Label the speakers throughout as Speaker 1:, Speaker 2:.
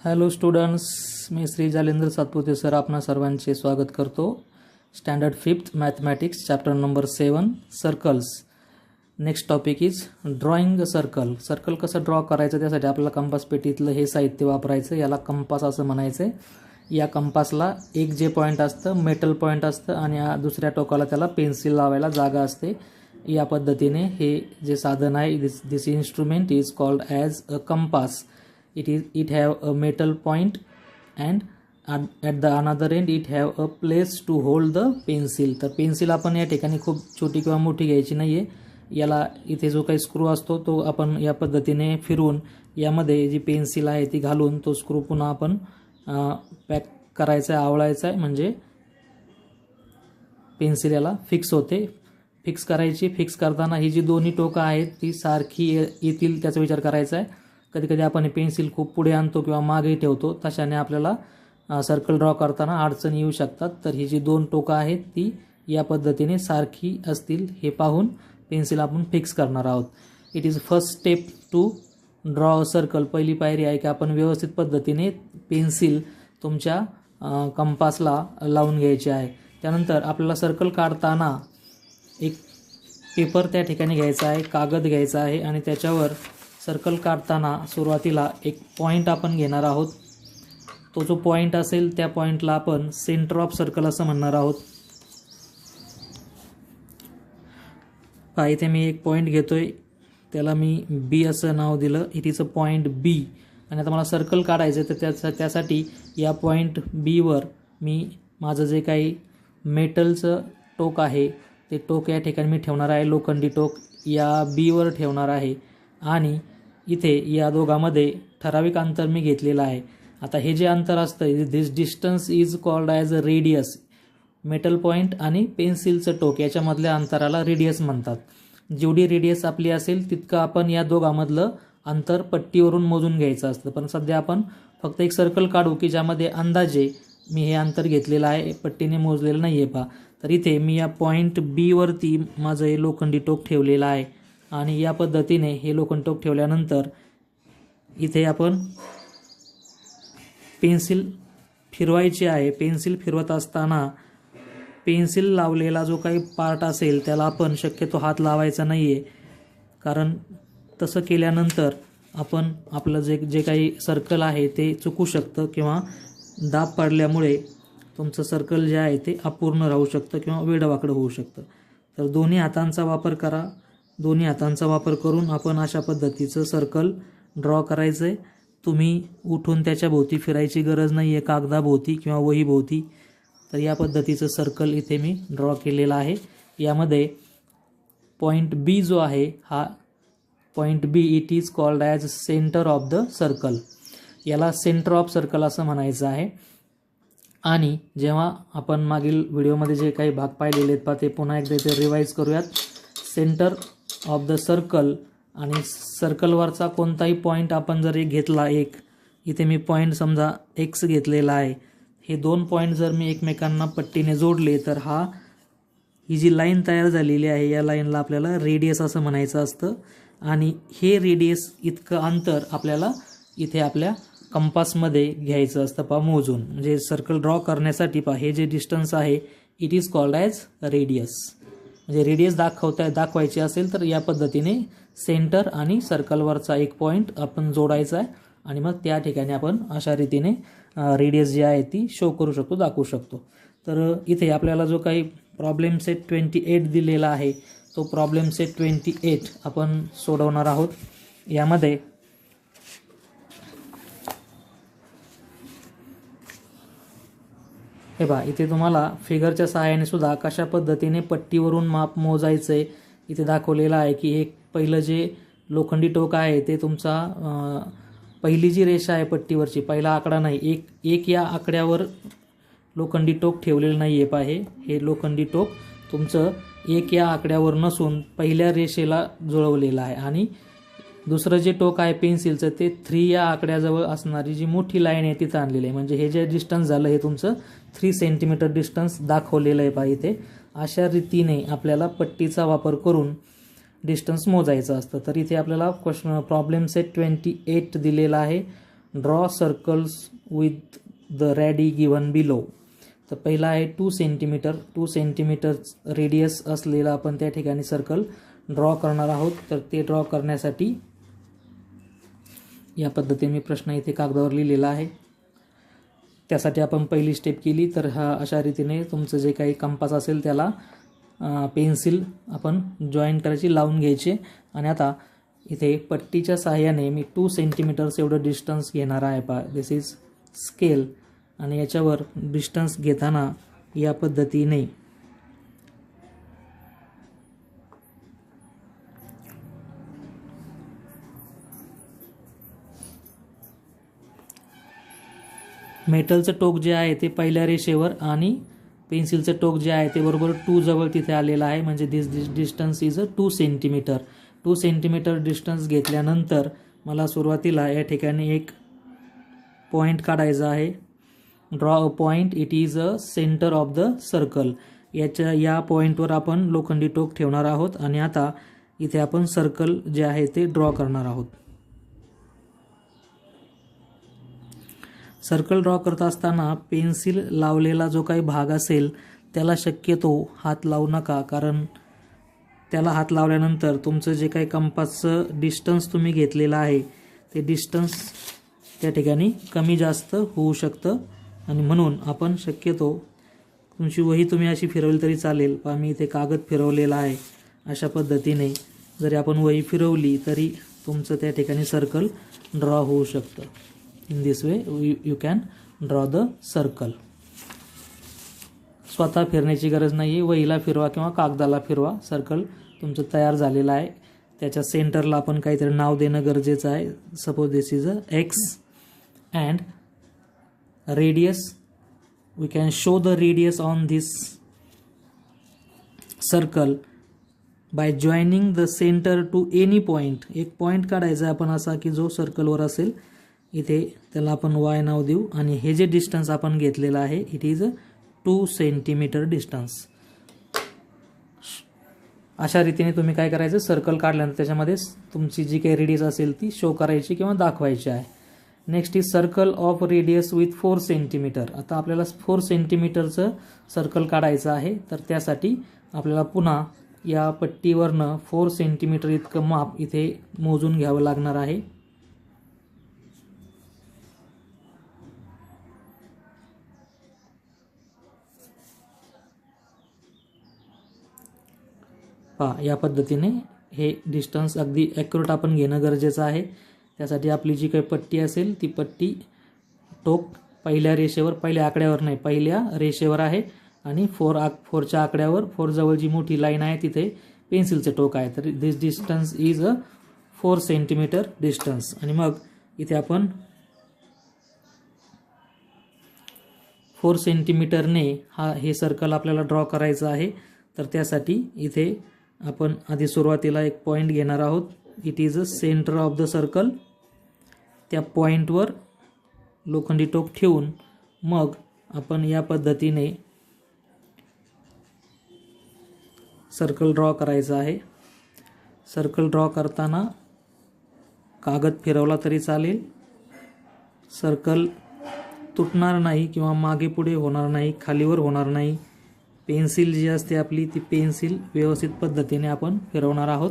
Speaker 1: Hello students मी Shri Jalendra Satpute sir. आपणा सर्वांचे स्वागत करतो. Standard fifth mathematics chapter number seven circles next topic is drawing circle circle कसं ड्रॉ करायचं? त्यासाठी आपल्याला कंपास पेटीतलं हे साहित्य वापरायचं. याला कंपास असं म्हणायचं. आहे या कंपासला एक जे पॉईंट असतं मेटल पॉईंट असतं आणि दुसऱ्या टोकाला त्याला पेन्सिल लावायला जागा असते. या पद्धतीने हे जे साधन आहे this this instrument is called as a compass it is it have a metal point and at, the the another end it have a place to hold the pencil. तर पेन्सिल आपण या ठिकाणी खूप छोटी किंवा मोठी घ्यायची नाही आहे याला इथे जो काही स्क्रू असतो तो आपण या पद्धतीने फिरवून यामध्ये जी पेन्सिल आहे ती घालून तो स्क्रू पुन्हा आपण पॅक करायचा आहे आवळायचा आहे. म्हणजे पेन्सिल याला फिक्स होते. फिक्स करायची फिक्स करताना ही जी दोन्ही टोकं आहेत ती सारखी ये- येतील त्याचा विचार करायचा आहे. कधी कधी आपण पेन्सिल खूप पुढे आणतो किंवा मागे ठेवतो तशाने आपल्याला सर्कल ड्रॉ करताना अडचणी येऊ शकतात. तर ही जी दोन टोकं आहेत ती या पद्धतीने सारखी असतील हे पाहून पेन्सिल आपण फिक्स करणार आहोत. It is first step to draw a circle पहिली पायरी आहे की आपण व्यवस्थित पद्धतीने पेन्सिल तुमच्या कंपासला लावून घ्यायची आहे. त्यानंतर आपल्याला सर्कल काढताना एक पेपर त्या ठिकाणी घ्यायचा आहे कागद घ्यायचा आहे आणि त्याच्यावर सर्कल काढताना सुरुवातीला एक पॉईंट आपण घेणार आहोत. तो जो पॉईंट असेल त्या पॉईंटला आपण सेंटर ऑफ सर्कल असं म्हणणार आहोत. पहा इथे मी एक पॉईंट घेतोय. त्याला मी बी असं नाव दिलं. It is a point B आणि आता मला सर्कल काढायचं आहे तर त्याचा त्यासाठी या पॉईंट बीवर मी माझं जे काही मेटलचं टोक आहे ते टोक या ठिकाणी मी ठेवणार आहे. लोखंडी टोक या बीवर ठेवणार आहे. आणि इथे या दोघांमध्ये ठराविक अंतर मी घेतलेलं आहे. आता हे जे अंतर असतं this distance is called as a radius metal point आणि पेन्सिलचं टोक याच्यामधल्या अंतराला रेडियस म्हणतात. जेवढी रेडियस आपली असेल तितकं आपण या दोघांमधलं अंतर पट्टीवरून मोजून घ्यायचं असतं. पण सध्या आपण फक्त एक सर्कल काढू की ज्यामध्ये अंदाजे मी हे अंतर घेतलेलं आहे पट्टीने मोजलेलं नाही आहे पा तर इथे मी या पॉईंट बीवरती माझं हे लोखंडी टोक ठेवलेलं आहे. आणि या पद्धतीने हे लोखंड टोक ठेवल्यानंतर इथे आपण पेन्सिल फिरवायची आहे. पेन्सिल फिरवत असताना पेन्सिल लावलेला जो काही पार्ट असेल त्याला आपण शक्यतो हात लावायचा नाही आहे कारण तसं केल्यानंतर आपण आपलं जे जे काही सर्कल आहे ते चुकू शकतं किंवा दाब पडल्यामुळे तुमचं सर्कल जे आहे ते अपूर्ण राहू शकतं किंवा वेडवाकडं होऊ शकतं. तर दोन्ही हातांचा वापर करा. दोन्ही हातांचा वापर करून आपण अशा पद्धतीचं सर्कल ड्रॉ करायचं आहे तुम्ही उठून त्याच्या भोवती फिरायची गरज नाही आहे कागदाभोवती किंवा वहीभोवती तर या पद्धतीचं सर्कल इथे मी ड्रॉ केलेलं आहे. यामध्ये पॉईंट बी जो आहे हा point B it is called as centre of the circle याला सेंटर ऑफ सर्कल असं म्हणायचं आहे. आणि जेव्हा आपण मागील व्हिडिओमध्ये जे काही भाग पाहिलेले आहेत पा ते पुन्हा एकदा इथे रिवाईज करूयात. सेंटर ऑफ द सर्कल आणि सर्कलवरचा कोणताही पॉईंट आपण जर एक घेतला एक इथे मी पॉईंट समजा एक्स घेतलेला आहे. हे दोन पॉईंट जर मी एकमेकांना पट्टीने जोडले तर हा ही जी लाईन तयार झालेली आहे या लाईनला आपल्याला रेडियस असं म्हणायचं असतं. आणि हे रेडियस इतकं अंतर आपल्याला इथे आपल्या कंपासमध्ये घ्यायचं असतं पा मोजून. म्हणजे सर्कल ड्रॉ करण्यासाठी पा हे जे डिस्टन्स आहे it is called as radius म्हणजे रेडियस दाखवता दाखवायची असेल तर या पद्धतीने सेंटर आणि सर्कलवरचा एक पॉईंट आपण जोडायचा आहे. आणि मग त्या ठिकाणी आपण अशा रीतीने रेडियस जी आहे ती शो करू शकतो दाखवू शकतो. तर इथे आपल्याला जो काही प्रॉब्लेम सेट ट्वेंटी एट दिलेला आहे तो प्रॉब्लेम सेट ट्वेंटी एट आपण सोडवणार आहोत. यामध्ये हे बा इथे तुम्हाला फिगरच्या सहाय्याने सुद्धा कशा पद्धतीने पट्टीवरून माप मोजायचं आहे इथे दाखवलेलं आहे की एक पहिलं जे लोखंडी टोक आहे ते तुमचा पहिली जी रेषा आहे पट्टीवरची पहिला आकडा नाही एक एक या आकड्यावर लोखंडी टोक ठेवलेलं नाही आहे पाहे हे लोखंडी टोक तुमचं एक या आकड्यावर नसून पहिल्या रेषेला जुळवलेलं आहे. आणि दुसरं जे टोक आहे पेन्सिलचं ते थ्री या आकड्याजवळ असणारी जी मोठी लाईन आहे तिथं आणलेली आहे. म्हणजे हे जे डिस्टन्स झालं हे तुमचं थ्री सेंटीमीटर डिस्टन्स दाखवलेलं आहे पहा इथे. अशा रीतीने आपल्याला पट्टीचा वापर करून डिस्टन्स मोजायचं असतं. तर इथे आपल्याला question problem set twenty eight दिलेला आहे. Draw circles with the radii given below तर पहिला आहे two centimetre two centimetre radius असलेला आपण त्या ठिकाणी सर्कल ड्रॉ करणार आहोत. तर ते ड्रॉ करण्यासाठी या पद्धतीने मी प्रश्न इथे कागदावर लिहिलेला आहे. त्यासाठी आपण पहिली स्टेप केली तर हा अशा रीतीने तुमचं जे काही कंपास असेल त्याला पेन्सिल आपण जॉईन करायची लावून घ्यायचे. आणि आता इथे पट्टीच्या सहाय्याने मी टू सेंटीमीटर्स एवढं डिस्टन्स घेणार आहे पा दिस इज स्केल आणि याच्यावर डिस्टन्स घेताना या पद्धतीने मेटलचं टोक जे आहे ते पहिल्या रेषेवर आणि पेन्सिलचं टोक जे आहे ते बरोबर टू जवळ तिथे आलेलं आहे. म्हणजे this this distance is a two centimetre two centimetre distance घेतल्यानंतर मला सुरुवातीला या ठिकाणी एक पॉईंट काढायचा आहे. Draw a point it is a centre of the circle याच्या या पॉईंटवर आपण लोखंडी टोक ठेवणार आहोत आणि आता इथे आपण सर्कल जे आहे ते ड्रॉ करणार आहोत. सर्कल ड्रॉ करत असताना पेन्सिल लावलेला जो काही भाग असेल त्याला शक्यतो हात लावू नका कारण त्याला हात लावल्यानंतर तुमचं जे काही कंपासचं डिस्टन्स तुम्ही घेतलेलं आहे ते डिस्टन्स त्या ठिकाणी कमी जास्त होऊ शकतं. आणि म्हणून आपण शक्यतो तुमची वही तुम्ही अशी फिरवली तरी चालेल पण मी इथे कागद फिरवलेला आहे अशा पद्धतीने जरी आपण वही फिरवली तरी तुमचं त्या ठिकाणी सर्कल ड्रॉ होऊ शकतं. In this way you can draw the circle स्वतः फिरण्याची गरज नाही आहे वहीला फिरवा किंवा कागदाला फिरवा. सर्कल तुमचं तयार झालेलं आहे. त्याच्या सेंटरला आपण काहीतरी नाव देणं गरजेचं आहे. Suppose this is a X and radius we can show the radius on this circle by joining the centre to any point एक पॉईंट काढायचा आहे आपण असा की जो सर्कलवर असेल इथे त्याला आपण वाय नाव देऊ. आणि हे जे डिस्टन्स आपण घेतलेलं आहे it is a two centimetre distance अशा रीतीने तुम्ही काय करायचं? सर्कल काढल्यानंतर त्याच्यामध्ये तुमची जी काही रेडियस असेल ती शो करायची किंवा दाखवायची आहे. Next is circle of radius with four centimetre आता आपल्याला फोर सेंटीमीटरचं सर्कल काढायचं आहे. तर त्यासाठी आपल्याला पुन्हा या पट्टीवरनं फोर सेंटीमीटर इतकं माप इथे मोजून घ्यावं लागणार आहे. पहा या पद्धतीने हे डिस्टन्स अगदी ॲक्युरेट आपण घेणं गरजेचं आहे. त्यासाठी आपली जी काही पट्टी असेल ती पट्टी टोक पहिल्या रेषेवर पहिल्या आकड्यावर नाही पहिल्या रेषेवर आहे आणि फोर आक फोरच्या आकड्यावर फोरजवळ जी मोठी लाईन आहे तिथे पेन्सिलचं टोक आहे. तर this distance is a four centimetre distance आणि मग इथे आपण फोर सेंटीमीटरने हा हे सर्कल आपल्याला ड्रॉ करायचं आहे. तर त्यासाठी इथे आपण आधी सुरुवातीला एक पॉईंट घेणार आहोत. It is a centre of the circle त्या पॉईंटवर लोखंडी टोक ठेवून मग आपण या पद्धतीने सर्कल ड्रॉ करायचं आहे. सर्कल ड्रॉ करताना कागद फिरवला तरी चालेल. सर्कल तुटणार नाही किंवा मागे पुढे होणार नाही खालीवर होणार नाही. पेन्सिल जी असते आपली ती पेन्सिल व्यवस्थित पद्धतीने आपण फिरवणार आहोत.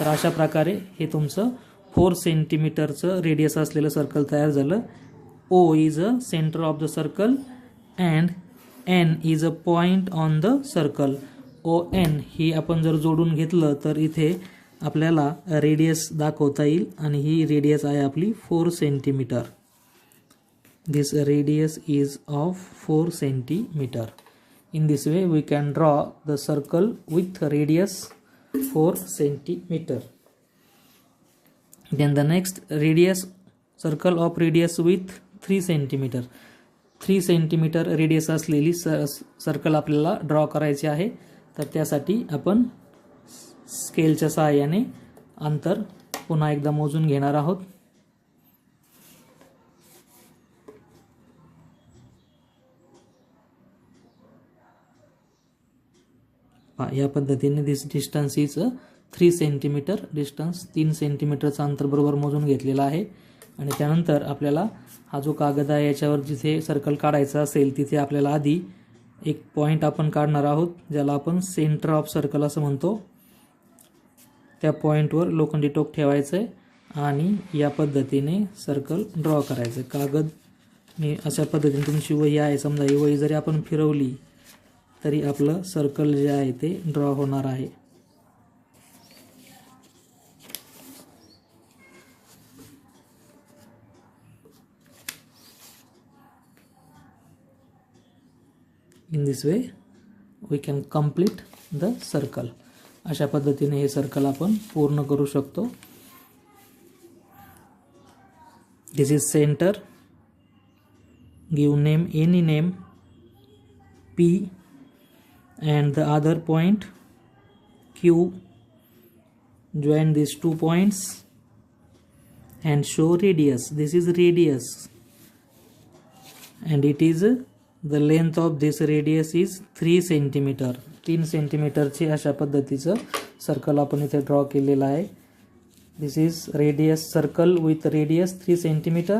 Speaker 1: तर अशा प्रकारे हे तुमचं फोर सेंटीमीटरचं रेडियस असलेलं सर्कल तयार झालं. O is a centre of the circle and N is a point on the circle O N ही आपण जर जोडून घेतलं तर इथे आपल्याला रेडियस दाखवता येईल आणि ही रेडियस आहे आपली four centimetre this radius is of four centimetre in this way we can draw the circle with radius 4 centimeter then the next radius circle of radius with 3 centimeter 3 centimetre radius असलेली स circle आपल्याला draw करायची आहे तर त्यासाठी आपण स्केलच्या सहाय्याने अंतर पुन्हा एकदा मोजून घेणार आहोत या पद्धतीने this distance is three centimetre distance तीन सेंटीमीटरचं अंतर बरोबर मोजून घेतलेलं आहे. आणि त्यानंतर आपल्याला हा जो कागद आहे याच्यावर जिथे सर्कल काढायचा असेल तिथे आपल्याला आधी एक पॉईंट आपण काढणार आहोत ज्याला आपण सेंटर ऑफ सर्कल असं म्हणतो. त्या पॉईंटवर लोखंडी टोक ठेवायचं आहे आणि या पद्धतीने सर्कल ड्रॉ करायचं कागद मी अशा पद्धतीने तुमची वही आहे समजा ही वही जरी आपण फिरवली तरी आपलं सर्कल जे आहे ते ड्रॉ होणार आहे. In this way we can complete the circle अशा पद्धतीने हे सर्कल आपण पूर्ण करू शकतो. This is centre give name any name P and the other point q join these two points and show radius this is radius and it is the length of this radius is 3 centimeter 3 सेंटीमीटरची अशा पद्धतीचं circle आपण इथे draw केलेलं आहे this is radius circle with radius three centimetre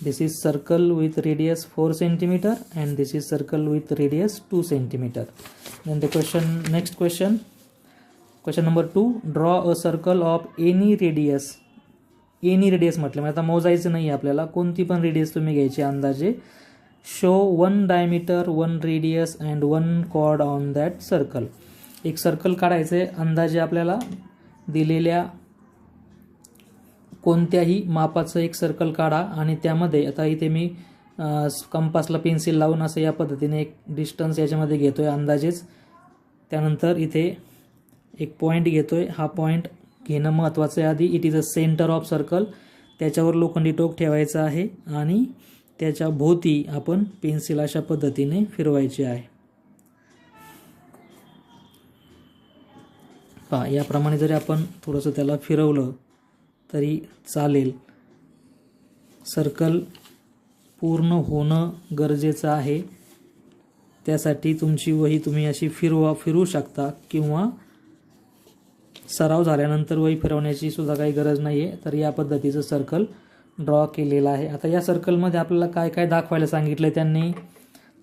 Speaker 1: This is circle with radius 4 centimeter and this is circle with radius 2 centimeter then the question next question question number 2 draw a circle of any radius any radius म्हटलं म्हणजे आता मोजायचं नाही आपल्याला कोणती पण radius तुम्ही घ्यायची अंदाजे show one diameter one radius and one chord on that circle एक सर्कल काढायचं आहे अंदाजे आपल्याला दिलेल्या कोणत्याही मापाचं एक सर्कल काढा आणि त्यामध्ये आता इथे मी कंपासला पेन्सिल लावून असं या पद्धतीने एक डिस्टन्स याच्यामध्ये घेतो आहे अंदाजेच. त्यानंतर इथे एक पॉईंट घेतो आहे हा पॉईंट घेणं महत्त्वाचं आहे. आधी it is a centre of circle त्याच्यावर लोखंडी टोक ठेवायचं आहे आणि त्याच्या भोवती आपण पेन्सिल अशा पद्धतीने फिरवायची आहे. पहा याप्रमाणे जरी आपण थोडंसं त्याला फिरवलं तरी चालेल. सर्कल पूर्ण होणं गरजेचं आहे. त्यासाठी तुमची वही तुम्ही अशी फिरवा फिरू शकता किंवा सराव झाल्यानंतर वही फिरवण्याची सुद्धा काही गरज नाही आहे तर या पद्धतीचं सर्कल ड्रॉ केलेलं आहे. आता या सर्कलमध्ये आपल्याला काय काय दाखवायला सांगितलं त्यांनी?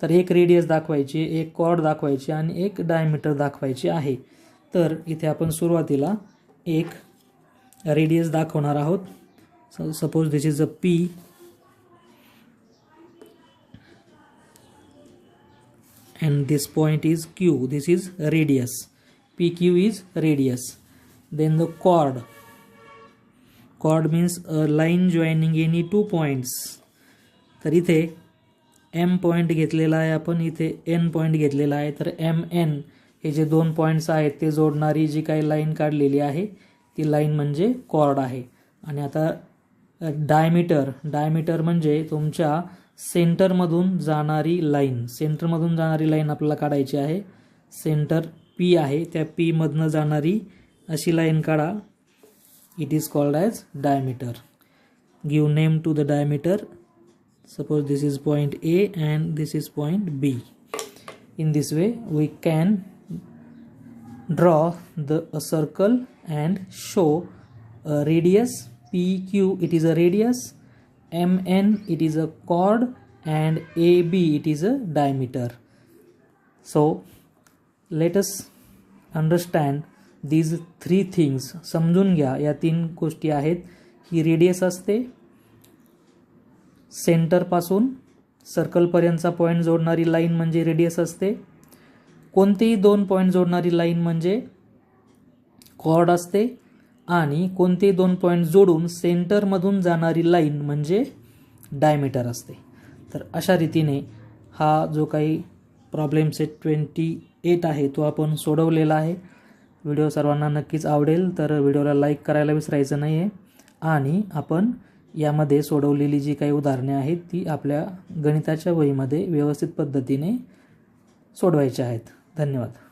Speaker 1: तर एक रेडियस दाखवायची एक कॉर्ड दाखवायची आणि एक डायमीटर दाखवायची आहे. तर इथे आपण सुरुवातीला एक रेडियस दाखवणार आहोत. Suppose this is a P and this point is Q this is radius P Q is radius then the chord chord means a line joining any two points तर इथे एम पॉईंट घेतलेला आहे आपण. इथे N point घेतलेला आहे. तर M N हे जे दोन पॉईंट्स आहेत ते जोडणारी जी काही लाईन काढलेली आहे ती लाईन म्हणजे कॉर्ड आहे. आणि आता डायमीटर डायमीटर म्हणजे तुमच्या सेंटरमधून जाणारी लाईन. सेंटरमधून जाणारी लाईन आपल्याला काढायची आहे. सेंटर पी आहे. त्या पीमधनं जाणारी अशी लाईन काढा. It is called as diameter give name to the diameter suppose this is point A and this is point B. In this way we can draw the a circle and show a radius PQ it is a radius MN it is a chord and AB it is a diameter so let us understand these three things समजून घ्या या तीन गोष्टी आहेत ही radius असते सेंटरपासून सर्कलपर्यंतचा पॉईंट जोडणारी लाईन म्हणजे रेडियस असते कोणतेही दोन पॉईंट जोडणारी लाईन म्हणजे कॉर्ड असते आणि कोणतेही दोन पॉईंट जोडून सेंटरमधून जाणारी लाईन म्हणजे डायमीटर असते. तर अशा रीतीने हा जो काही प्रॉब्लेम सेट ट्वेंटी एट आहे तो आपण सोडवलेला आहे. व्हिडिओ सर्वांना नक्कीच आवडेल तर व्हिडिओला लाईक करायला विसरायचं नाही आहे आणि आपण यामध्ये सोडवलेली जी काही उदाहरणे आहेत ती आपल्या गणिताच्या वहीमध्ये व्यवस्थित पद्धतीने सोडवायची आहेत. धन्यवाद.